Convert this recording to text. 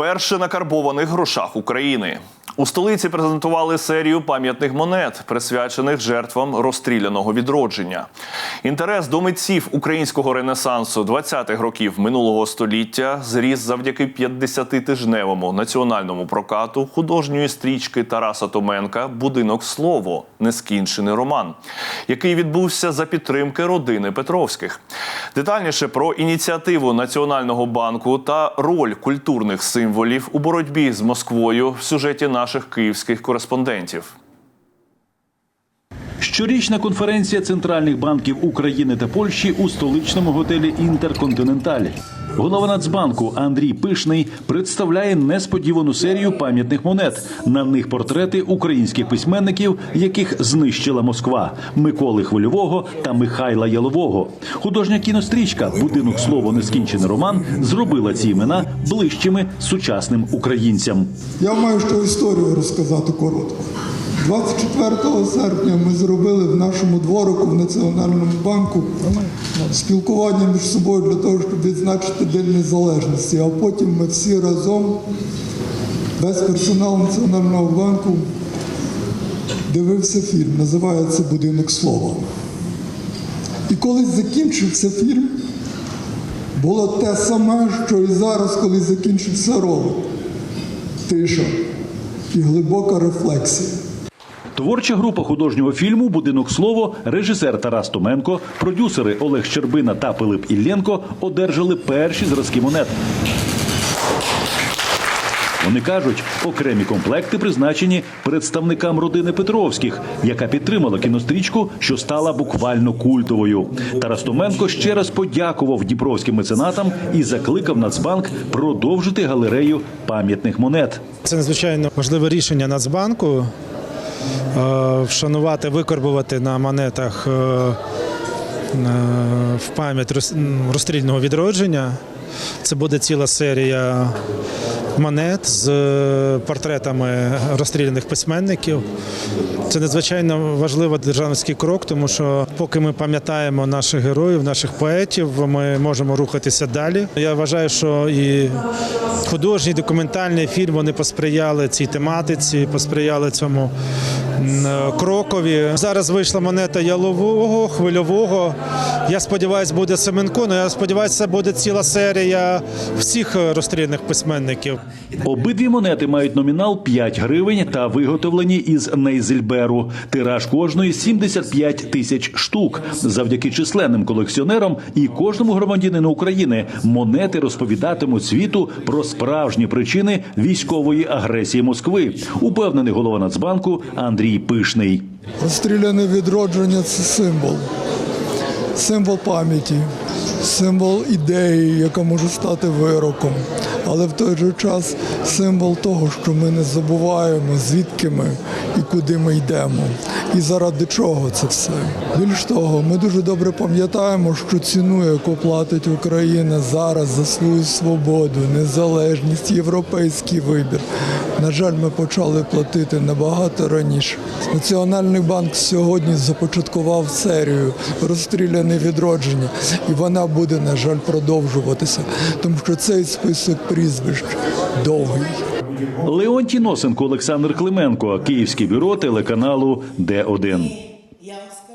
вперше на карбованих грошах України. У столиці презентували серію пам'ятних монет, присвячених жертвам розстріляного відродження. Інтерес до митців українського ренесансу 20-х років минулого століття зріс завдяки 50-тижневому національному прокату художньої стрічки Тараса Томенка Будинок слово нескінчений роман, який відбувся за підтримки родини Петровських. Детальніше про ініціативу Національного банку та роль культурних символів у боротьбі з Москвою в сюжеті наших київських кореспондентів. Щорічна конференція центральних банків України та Польщі у столичному готелі Інтерконтиненталь. Голова Нацбанку Андрій Пишний представляє несподівану серію пам'ятних монет. На них портрети українських письменників, яких знищила Москва Миколи Хвильового та Михайла Ялового. Художня кінострічка Будинок слово нескінчений роман зробила ці імена ближчими сучасним українцям. Я маю що історію розказати коротко. 24 серпня ми зробили в нашому дворику в Національному банку спілкування між собою для того, щоб відзначити День Незалежності. А потім ми всі разом, весь персонал Національного банку, дивився фільм, називається Будинок слова. І коли закінчився фільм, було те саме, що і зараз, коли закінчився ролик. Тиша і глибока рефлексія. Творча група художнього фільму Будинок слово, режисер Тарас Томенко, продюсери Олег Щербина та Пилип Ілленко одержали перші зразки монет. Вони кажуть, окремі комплекти призначені представникам родини Петровських, яка підтримала кінострічку, що стала буквально культовою. Тарас Томенко ще раз подякував дніпровським меценатам і закликав Нацбанк продовжити галерею пам'ятних монет. Це надзвичайно важливе рішення Нацбанку вшанувати, викорбувати на монетах е, е, в пам'ять розстрільного відродження. Це буде ціла серія монет з е, портретами розстріляних письменників. Це надзвичайно важливий державницький крок, тому що поки ми пам'ятаємо наших героїв, наших поетів, ми можемо рухатися далі. Я вважаю, що і художній документальний фільм вони посприяли цій тематиці, посприяли цьому крокові. Зараз вийшла монета ялового, хвильового. Я сподіваюся, буде Семенко. але я сподіваюся, буде ціла серія всіх е, розстріляних письменників. Обидві монети мають номінал 5 гривень та виготовлені із нейзельберу. Тираж кожної 75 тисяч штук. Завдяки численним колекціонерам і кожному громадянину України монети розповідатимуть світу про справжні причини військової агресії Москви. Упевнений голова Нацбанку Андрій Пишний. Розстріляне відродження це символ. Символ пам'яті, символ ідеї, яка може стати вироком. Але в той же час символ того, що ми не забуваємо, звідки ми і куди ми йдемо. І заради чого це все. Більш того, ми дуже добре пам'ятаємо, що ціну, яку платить Україна зараз за свою свободу, незалежність, європейський вибір. На жаль, ми почали платити набагато раніше. Національний банк сьогодні започаткував серію розстріляне відродження, і вона буде, на жаль, продовжуватися, тому що цей список прізвищ довгий. Леонтій Носенко, Олександр Клименко, Київське бюро телеканалу Д1. Я вам скажу.